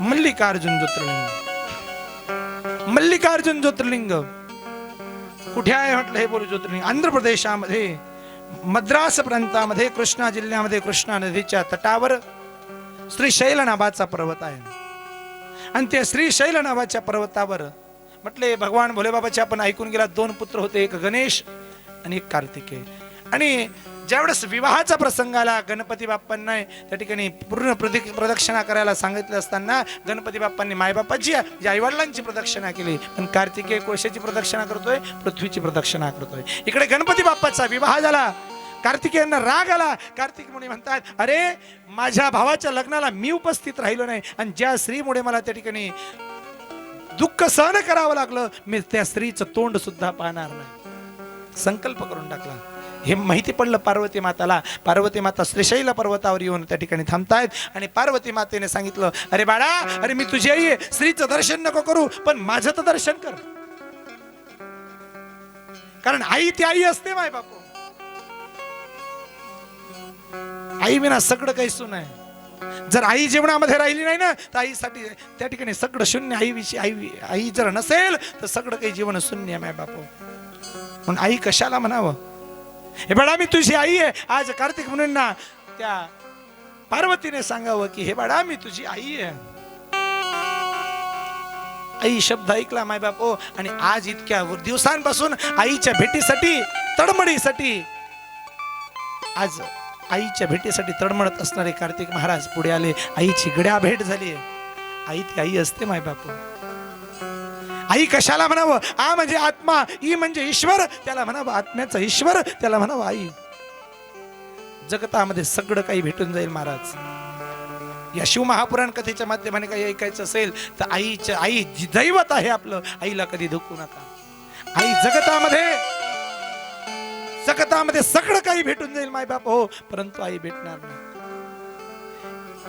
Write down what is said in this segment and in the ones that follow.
मल्लिकार्जुन ज्योतिर्लिंग. मल्लिकार्जुन ज्योतिर्लिंग. कुठे आहे म्हटलं हे बोलू ज्योतिर्लिंग? आंध्र प्रदेशामध्ये मद्रास प्रांतामध्ये कृष्णा जिल्ह्यामध्ये कृष्णा नदीच्या तटावर श्रीशैल नावाचा पर्वत आहे. आणि त्या श्रीशैल नावाच्या पर्वतावर म्हटले भगवान भोलेबाबाचे आपण ऐकून गेला दोन पुत्र होते एक गणेश आणि एक कार्तिकेय. आणि ज्यावेळेस विवाहाचा प्रसंग आला गणपती बाप्पांना त्या ठिकाणी पूर्ण प्रदक्षिणा करायला सांगितलं असताना गणपती बाप्पांनी मायबापाची आईवडिलांची प्रदक्षिणा केली. पण कार्तिकेय कोळशाची प्रदक्षिणा करतोय पृथ्वीची प्रदक्षिणा करतोय. इकडे गणपती बाप्पाचा विवाह झाला. कार्तिकेयांना राग आला. कार्तिक मुनी म्हणतात अरे माझ्या भावाच्या लग्नाला मी उपस्थित राहिलो नाही आणि ज्या स्त्रीमुळे मला त्या ठिकाणी दुःख सहन करावं लागलं मी त्या स्त्रीचं तोंड सुद्धा पाहणार नाही. संकल्प करून टाकला. हे माहिती पडलं पार्वती माताला. पार्वती माता श्रीशैल पर्वतावर येऊन त्या ठिकाणी थांबतायत आणि पार्वती मातेने सांगितलं अरे बाळा अरे मी तुझी आई आहे स्त्रीचं दर्शन नको करू पण माझं तर दर्शन कर. कारण आई ती आई असते माय बापू. आई विना सगळं काही सुन आहे. जर आई जीवनामध्ये राहिली नाही ना तर आईसाठी त्या ठिकाणी सगळं शून्य आई विषयी आई आई जर नसेल तर सगळं काही जीवन शून्य आहे माय बापू. म्हणून आई कशाला म्हणावं? हे बाळा मी तुझी आई आहे. आज कार्तिक म्हणून ना त्या पार्वतीने सांगावं की हे बाळा मी तुझी आई आहे. आई शब्द ऐकला माय बाप ओ आणि आज इतक्या दिवसांपासून आईच्या भेटीसाठी तडमडीसाठी आज आईच्या भेटीसाठी तडमडत असणारे कार्तिक महाराज पुढे आले. आईची गड्या भेट झाली. आई ती आई असते माय बापू आई कशाला म्हणावं? आ म्हणजे आत्मा ई म्हणजे ईश्वर त्याला म्हणावं आत्म्याचा ईश्वर त्याला म्हणावं आई. जगतामध्ये सगळं काही भेटून जाईल महाराज. या शिवमहापुराण कथेच्या माध्यमाने काही ऐकायचं असेल तर आईच्या आई जी दैवत आहे आपलं आईला कधी धुकू नका. आई जगतामध्ये जगतामध्ये सगळं काही भेटून जाईल माय बाप हो परंतु आई भेटणार नाही.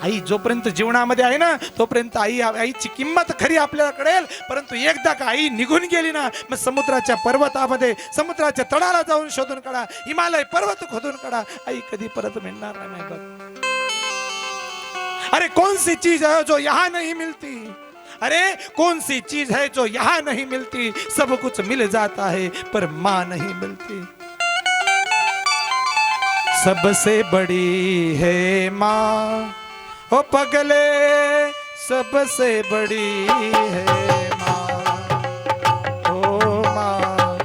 आई जोपर्यंत जीवनामध्ये आहे ना तोपर्यंत आई आईची किंमत खरी आपल्याला कळेल परंतु एकदा का आई निघून गेली ना मग समुद्राच्या पर्वतामध्ये समुद्राच्या तळाला जाऊन शोधून काढा हिमालय पर्वत खोदून काढा. आई कधी परत मिळणार नाही बघ अरे कोण सी चीज आहे जो यहाँ नहीं मिलती अरे कौन सी चीज है जो यहाँ नहीं मिलती सब कुछ मिल जाता है पर माँ नहीं मिलती. सबसे बड़ी है माँ. ओ पगले सबसे बड़ी है माँ। ओ माँ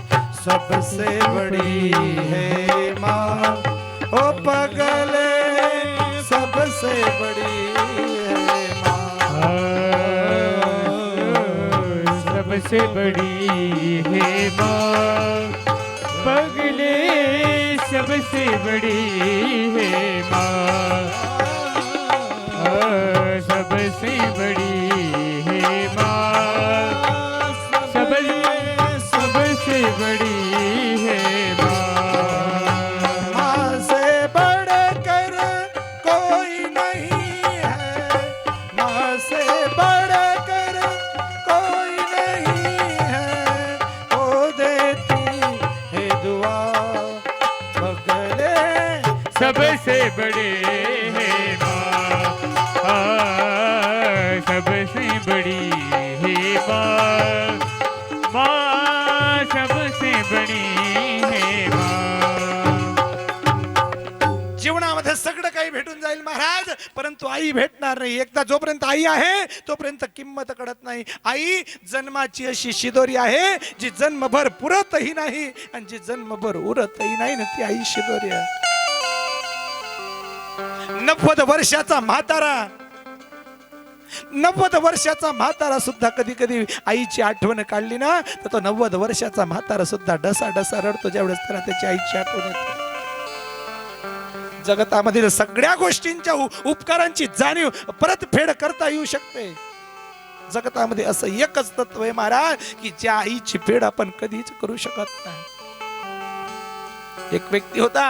सबसे बड़ी है माँ। ओ पगले सबसे बड़ी है माँ। सबसे बड़ी है माँ। पगले सबसे बड़ी है माँ। सबसे बड़ी है माँ सब सबसे बड़ी है माँ माँ से बढ़कर कोई नहीं है। माँ से बढ़कर कोई नहीं है। वो देती है दुआ सबसे बड़े जीवनामध्ये सगळं काही भेटून जाईल महाराज परंतु आई भेटणार नाही. एकदा जोपर्यंत आई आहे तोपर्यंत किंमत कळत नाही. आई जन्माची अशी शिदोरी आहे जी जन्मभर पुरतही नाही आणि जी जन्मभर उरतही नाही ना ती आई शिदोरी आहे. नव्वद वर्षाचा म्हातारा नव्वद वर्षाचा म्हातारा सुद्धा कधी कधी आईची आठवण काढली ना तर तो नव्वद वर्षाचा म्हातारा सुद्धा डसा डसा रडतो ज्यावेळेस त्याला त्याची आईची आठवण येते. जगतामधील सगळ्या गोष्टींच्या उपकारांची जाणीव परतफेड करता येऊ शकते. जगतामध्ये असं एकच तत्व आहे महाराज की ज्या आईची फेड आपण कधीच करू शकत नाही. एक व्यक्ती होता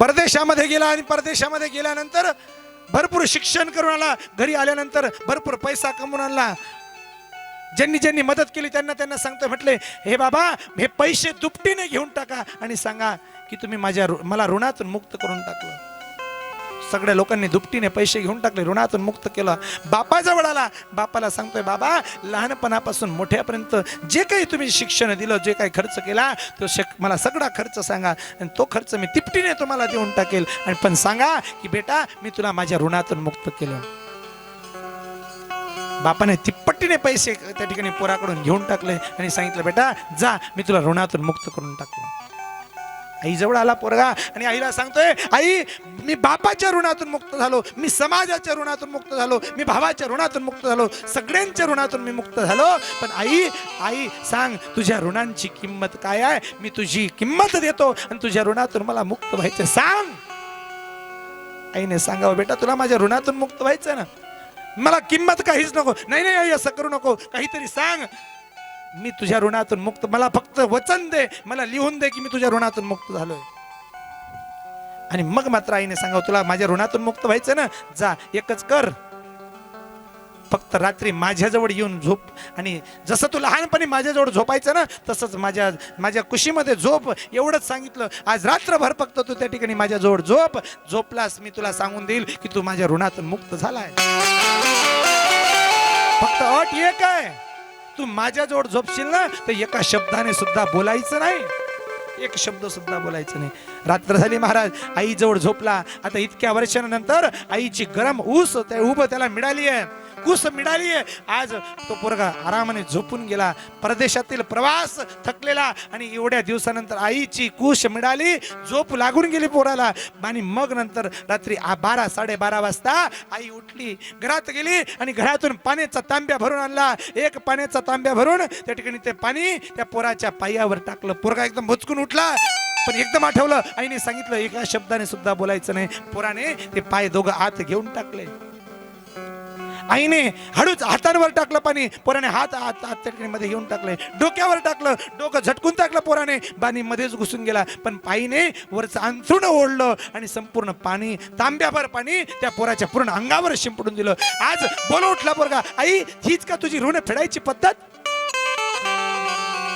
परदेशामध्ये गेला आणि परदेशामध्ये गेल्यानंतर भरपूर शिक्षण करून आला. घरी आल्यानंतर भरपूर पैसा कमवून आणला. ज्यांनी ज्यांनी मदत केली त्यांना त्यांना सांगतो म्हटले हे बाबा हे पैसे दुपटीने घेऊन टाका आणि सांगा की तुम्ही माझ्या मला ऋणातून मुक्त करून टाकलं. सगळ्या लोकांनी दुपटीने पैसे घेऊन टाकले ऋणातून मुक्त केलं. बापाजवळ आला. बापाला सांगतोय बाबा लहानपणापासून मोठ्यापर्यंत जे काही तुम्ही शिक्षण दिलं जे काही खर्च केला तो शक मला सगळा खर्च सांगा आणि तो खर्च मी तिपटीने तुम्हाला देऊन टाकेल. आणि पण सांगा की बेटा मी तुला माझ्या ऋणातून मुक्त केलं. बापाने तिप्पटीने पैसे त्या ठिकाणी पोराकडून घेऊन टाकले आणि सांगितलं बेटा जा मी तुला ऋणातून मुक्त करून टाकलं. आईजवळ आला पोरगा आणि आईला सांगतोय आई मी बापाच्या ऋणातून मुक्त झालो मी समाजाच्या ऋणातून मुक्त झालो मी भावाच्या ऋणातून मुक्त झालो सगळ्यांच्या ऋणातून मी मुक्त झालो. पण आई आई सांग तुझ्या ऋणांची किंमत काय आहे? मी तुझी किंमत देतो आणि तुझ्या ऋणातून मला मुक्त व्हायचं सांग. आईने सांगावं बेटा तुला माझ्या ऋणातून मुक्त व्हायचं ना. मला किंमत काहीच नको. नाही नाही आई असं करू नको. काहीतरी सांग. मी तुझ्या ऋणातून मुक्त मला फक्त वचन दे मला लिहून दे की मी तुझ्या ऋणातून मुक्त झालोय. आणि मग मात्र आईने सांगावं तुला माझ्या ऋणातून मुक्त व्हायचं ना जा एकच कर. फक्त रात्री माझ्याजवळ येऊन झोप. आणि जसं तू लहानपणी माझ्याजवळ झोपायचं ना तसंच माझ्या माझ्या कुशीमध्ये झोप. एवढंच सांगितलं. आज रात्रभर फक्त तू त्या ठिकाणी माझ्याजवळ झोप. झोपलास मी तुला सांगून देईल की तू माझ्या ऋणातून मुक्त झालाय. फक्त अट एक आहे. तू माझ्याजवळ झोपशील ना तर एका शब्दाने सुद्धा बोलायचं नाही. एक शब्द सुद्धा बोलायचं नाही. रात्र झाली महाराज आईजवळ झोपला. आता इतक्या वर्षानंतर आईची गरम ऊस उभं त्याला मिळाली आहे. कुस मिळाली आज तो पोरगा आरामाने झोपून गेला. परदेशातील प्रवास थकलेला आणि एवढ्या दिवसानंतर आईची कुश मिळाली. झोप लागून गेली पोराला. आणि मग नंतर रात्री बारा साडेबारा वाजता आई उठली. घरात गेली आणि घरातून पाण्याचा तांब्या भरून आणला. एक पाण्याचा तांब्या भरून त्या ठिकाणी ते पाणी त्या पोराच्या पायावर टाकलं. पोरगा एकदम भुचकून उठला. पण एकदम आठवलं. आईने सांगितलं एका शब्दाने सुद्धा बोलायचं नाही. पोराने ते पाय दोघं आत घेऊन टाकले. आईने हळूच हातांवर टाकलं पाणी. पोराने हात हात हात चटणीमध्ये मध्ये घेऊन टाकले. डोक्यावर टाकलं. डोकं झटकून टाकलं पोराने. पाणी मध्येच घुसून गेला. पण पाईने वरचं अंथरुण ओढलं आणि संपूर्ण पाणी तांब्याभर पाणी त्या पोराच्या पूर्ण अंगावर शिंपडून दिलं. आज बोल उठला पोरगा. आई हीच का तुझी ऋण फेडायची पद्धत?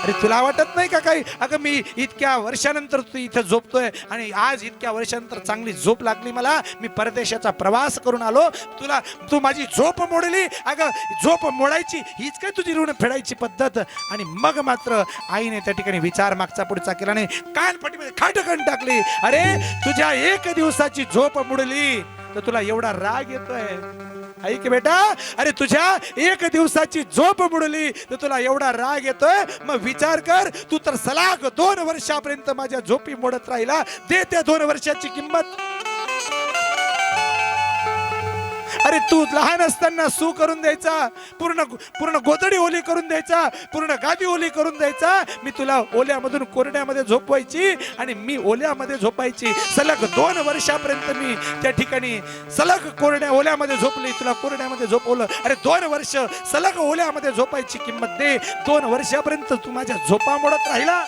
अरे तुला वाटत नाही का काही? अगं मी इतक्या वर्षानंतर तू इथं झोपतोय आणि आज इतक्या वर्षानंतर चांगली झोप लागली मला. मी परदेशाचा प्रवास करून आलो. तुला तू माझी झोप मोडली. अगं झोप मोडायची हीच काय तुझी ऋण फेडायची पद्धत? आणि मग मात्र आईने त्या ठिकाणी विचार मागचा पुढचा केला नाही कानपटीमध्ये खाटकन टाकली. अरे तुझ्या एक दिवसाची झोप मोडली. तर तुला एवढा राग येतोय? ऐक बेटा अरे तुझ्या एक दिवसाची झोप बुडली तर तुला एवढा राग येतोय? मग विचार कर तू तर सलाग दोन वर्षापर्यंत माझ्या झोपी मोडत राहिला. दे त्या दोन वर्षाची किंमत. अरे तू लहान असताना सू करून द्यायचा पूर्ण पूर्ण गोदडी ओली करून द्यायचा पूर्ण गादी ओली करून द्यायचा. मी तुला ओल्यामधून कोरड्यामध्ये झोपवायची आणि मी ओल्यामध्ये झोपायची. सलग दोन वर्षापर्यंत मी त्या ठिकाणी सलग कोरड्या ओल्यामध्ये झोपली. तुला कोरड्यामध्ये झोपवलं. अरे दोन वर्ष सलग ओल्यामध्ये झोपायची किंमत दे. दोन वर्षापर्यंत तू माझ्या झोपा मोडत राहिला.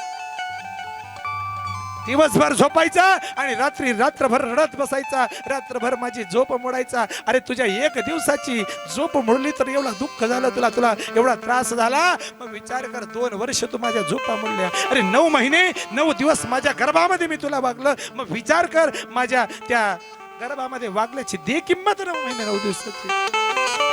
दिवसभर झोपायचा आणि रात्री रात्रभर रडत बसायचा. रात्रभर माझी झोप मोडायचा. अरे तुझ्या एक दिवसाची झोप मोडली तर एवढा दुःख झालं तुला तुला एवढा त्रास झाला? मग विचार कर दोन वर्ष तू माझ्या झोपा मोडल्या. अरे नऊ महिने नऊ दिवस माझ्या गर्भामध्ये मी तुला वागलं. मग विचार कर माझ्या त्या गर्भामध्ये वागल्याची दे किंमत नऊ महिने नऊ दिवसाची.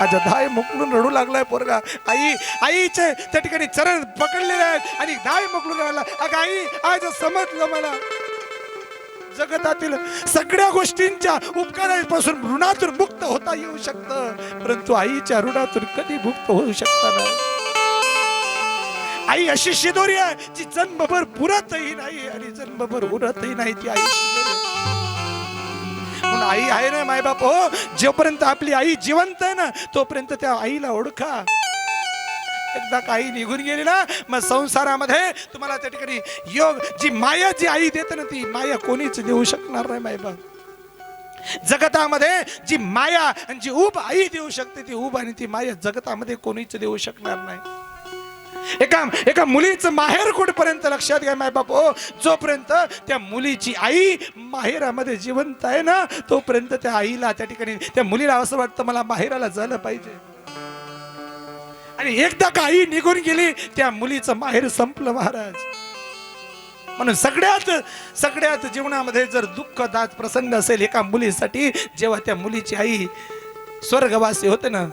माझ्या धाय मोकलून रडू लागलाय पोरगा. आई आईचे त्या ठिकाणी चरण पकडलेले आहेत आणि धाय मोकलून राहिला. अगं आई आज समजलं मला. जगतातील सगळ्या गोष्टींच्या उपकारापासून ऋणातून मुक्त होता येऊ शकतं. परंतु आईच्या ऋणातून कधी मुक्त होऊ शकता नाही. आई अशी शिदोरी आहे जी जन्मभर पुरतही नाही आणि जन्मभर उरतही नाही ती आई शिदोरी म्हणून आई आहे ना मायबाप हो? जोपर्यंत आपली आई जिवंत आहे ना तोपर्यंत त्या आईला ओळखा. एकदा काही निघून गेली ना मग संसारामध्ये तुम्हाला त्या ठिकाणी योग जी माया जी आई देते ना ती माया कोणीच देऊ शकणार नाही मायबाप. जगतामध्ये जी माया आणि जी उब आई देऊ शकते ती उब आणि ती माया जगतामध्ये कोणीच देऊ शकणार नाही. एका एका मुलीचं माहेर कुठपर्यंत लक्षात घ्या माय बाप. हो जोपर्यंत त्या मुलीची आई माहेरामध्ये जिवंत आहे ना तोपर्यंत त्या आईला त्या ठिकाणी त्या मुलीला असं वाटतं मला माहेराला झालं पाहिजे. आणि एकदा का आई निघून गेली त्या मुलीचं माहेर संपलं महाराज. म्हणून सगळ्यात सगळ्यात जीवनामध्ये जर दुःखदात प्रसंग असेल एका मुलीसाठी जेव्हा त्या मुलीची आई स्वर्गवासी होते ना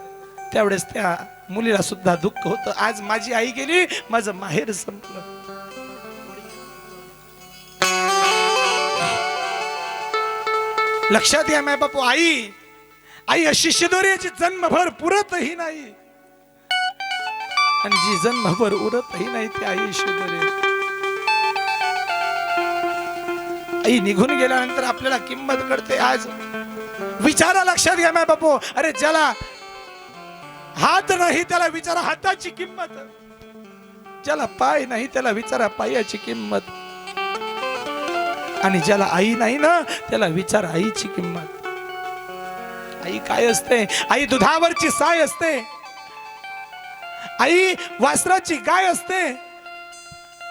त्यावेळेस त्या मुलीला सुद्धा दुःख होतं. आज माझी आई गेली माझं माहेर संपलं. लक्षात या माय बापू आई आई अशी शिदोऱ्याची जन्मभर पुरतही नाही. आणि जी जन्मभर उरतही नाही ती आई शिदोरी आई निघून गेल्यानंतर आपल्याला किंमत कळते. आज विचारा लक्षात घ्या माय बापू अरे ज्याला हात नाही त्याला विचारा हाताची किंमत. ज्याला पाय नाही त्याला विचारा पायाची किंमत. आणि ज्याला आई नाही ना त्याला विचार आईची किंमत. आई काय असते? आई दुधावरची साय असते. आई वासराची गाय असते.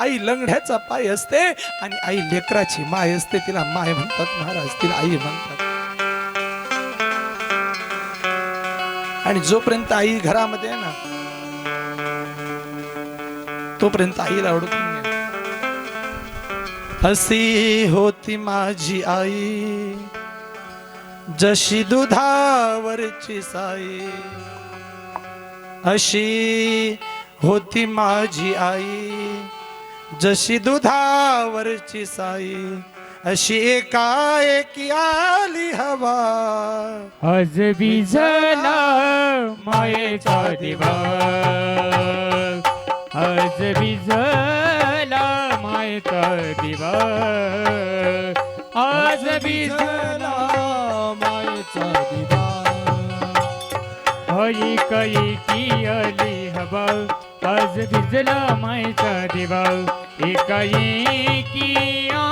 आई लंगड्याचा पाय असते आणि आई लेकराची माय असते तिला माय म्हणतात महाराज तिला आई म्हणतात. आणि जोपर्यंत आई घरामध्ये आहे ना तोपर्यंत आईला आवडत हसी होती माझी आई जशी दुधावरची साई. अशी होती माझी आई जशी दुधावरची साई. अशी एकाएकी आली हवा. आज विझला मायेचा दिवस. आज विझला मायेचा दिवस. आज विझला मायेचा दिवस. हई कई की अली हवा. आज विझला मायेचा दिवा एकाई आली हवा आज विझला मायेचा दिवा आज विझला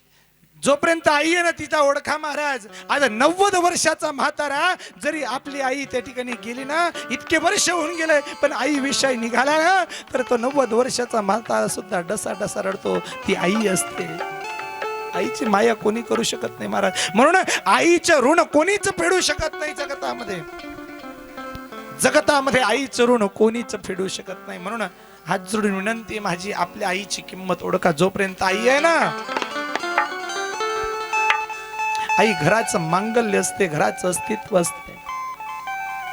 जोपर्यंत आई आहे ना तिचा ओळखा महाराज. आज नव्वद वर्षाचा म्हातारा जरी आपली आई त्या ठिकाणी गेली ना इतके वर्ष होऊन गेले पण आई विषय निघाला ना तर तो नव्वद वर्षाचा म्हातारा सुद्धा डसा डसा रडतो. ती आई असते. आईची माया कोणी करू शकत नाही महाराज. म्हणून आईचं ऋण कोणीच फेडू शकत नाही जगतामध्ये. जगतामध्ये आईचं ऋण कोणीच फेडू शकत नाही. म्हणून हात जोडून विनंती माझी आपल्या आईची किंमत ओळखा. जोपर्यंत आई आहे ना आई घराचं मांगल्य असते घराचं अस्तित्व असते.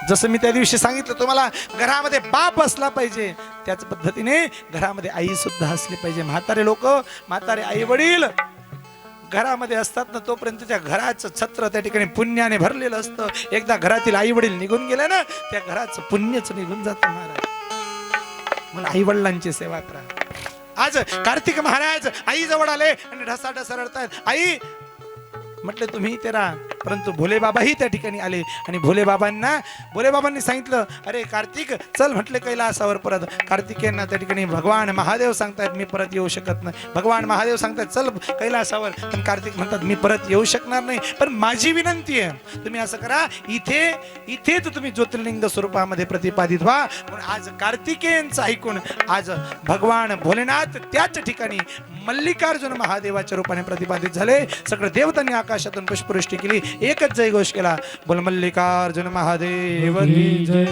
जसं मी त्या दिवशी सांगितलं तुम्हाला घरामध्ये बाप असला पाहिजे. त्याच पद्धतीने घरामध्ये आई सुद्धा असली पाहिजे. म्हातारे लोक म्हातारे आई वडील घरामध्ये असतात ना तोपर्यंत त्या घराचं छत्र त्या ठिकाणी पुण्याने भरलेलं असतं. एकदा घरातील आई वडील निघून गेले ना त्या घराचं पुण्यच निघून जातं महाराज. आई वडिलांची सेवा करा. आज कार्तिक महाराज आई जवळ आले आणि ढसा ढसा रडतायत. आई म्हटलं तुम्ही इथे परंतु भोले बाबाही त्या ठिकाणी आले. आणि भोले बाबांना भोले बाबांनी सांगितलं अरे कार्तिक चल म्हटले कैलासावर परत. कार्तिकेयांना त्या ठिकाणी भगवान महादेव सांगतायत मी परत येऊ शकत नाही. भगवान महादेव सांगतायत चल कैलासावर. पण कार्तिक म्हणतात मी परत येऊ शकणार नाही. पण माझी विनंती आहे तुम्ही असं करा इथे इथेच तुम्ही ज्योतिर्लिंग स्वरूपामध्ये प्रतिपादित व्हा पण आज कार्तिकेयांचं ऐकून आज भगवान भोलेनाथ त्याच ठिकाणी मल्लिकार्जुन महादेवाच्या रूपाने प्रतिपादित झाले. सगळं देवतांनी आकाशातून पुष्पवृष्टी केली. एकच जयघोष केला. बोल मल्लिकार्जुन महादेव जय.